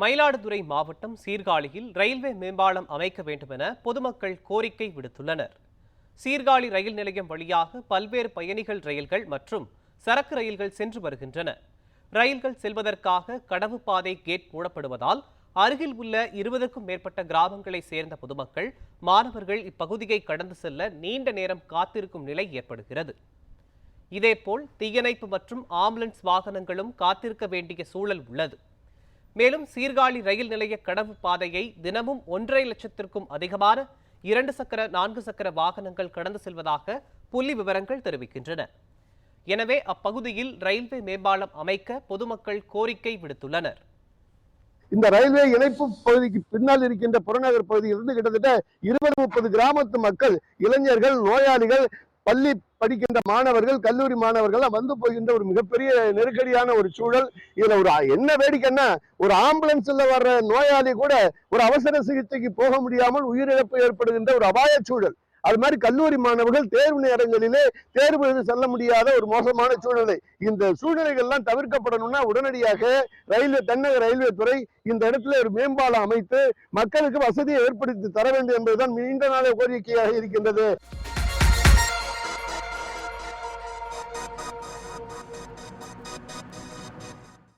மயிலாடுதுறை மாவட்டம் சீர்காழியில் ரயில்வே மேம்பாலம் அமைக்க வேண்டுமென பொதுமக்கள் கோரிக்கை விடுத்துள்ளனர். சீர்காழி ரயில் நிலையம் வழியாக பல்வேறு பயணிகள் ரயில்கள் மற்றும் சரக்கு ரயில்கள் சென்று வருகின்றன. ரயில்கள் செல்வதற்காக கடவு பாதை கேட் மூடப்படுவதால் அருகில் உள்ள இருபதுக்கும் மேற்பட்ட கிராமங்களை சேர்ந்த பொதுமக்கள் மாணவர்கள் இப்பகுதியை கடந்து செல்ல நீண்ட நேரம் காத்திருக்கும் நிலை ஏற்படுகிறது. இதேபோல் தீயணைப்பு மற்றும் ஆம்புலன்ஸ் வாகனங்களும் காத்திருக்க வேண்டிய சூழல் உள்ளது. மேலும் சீர்காழி ரயில் நிலைய கடவு பாதையை தினமும் ஒன்றரை லட்சத்திற்கும் அதிகமான இரண்டு சக்கர நான்கு சக்கர வாகனங்கள் கடந்து செல்வதாக புள்ளி விவரங்கள் தெரிவிக்கின்றன. எனவே அப்பகுதியில் ரயில்வே மேம்பாலம் அமைக்க பொதுமக்கள் கோரிக்கை விடுத்துள்ளனர். இந்த ரயில்வே இணைப்பு பகுதிக்கு பின்னால் இருக்கின்ற புறநகர் பகுதியிலிருந்து கிட்டத்தட்ட இருபது முப்பது கிராமத்து மக்கள் இளைஞர்கள் நோயாளிகள் பள்ளி படிக்கின்ற மாணவர்கள் கல்லூரி மாணவர்கள் வந்து போகின்ற ஒரு மிகப்பெரிய நெருக்கடியான ஒரு சூழல். இதுல ஒரு என்ன வேடிக்கைன்னா ஒரு ஆம்புலன்ஸ்ல வர்ற நோயாளி கூட ஒரு அவசர சிகிச்சைக்கு போக முடியாமல் உயிரிழப்பு ஏற்படுகின்ற ஒரு அபாய சூழல். அது மாதிரி கல்லூரி மாணவர்கள் தேர்வு நேரங்களிலே தேர்வு எழுத செல்ல முடியாத ஒரு மோசமான சூழ்நிலை. இந்த சூழ்நிலைகள்லாம் தவிர்க்கப்படணும்னா உடனடியாக ரயில்வே தென்னக ரயில்வே துறை இந்த இடத்துல ஒரு மேம்பாலம் அமைத்து மக்களுக்கு வசதியை ஏற்படுத்தி தர வேண்டும் என்பதுதான் நீண்ட நாள கோரிக்கையாக இருக்கின்றது.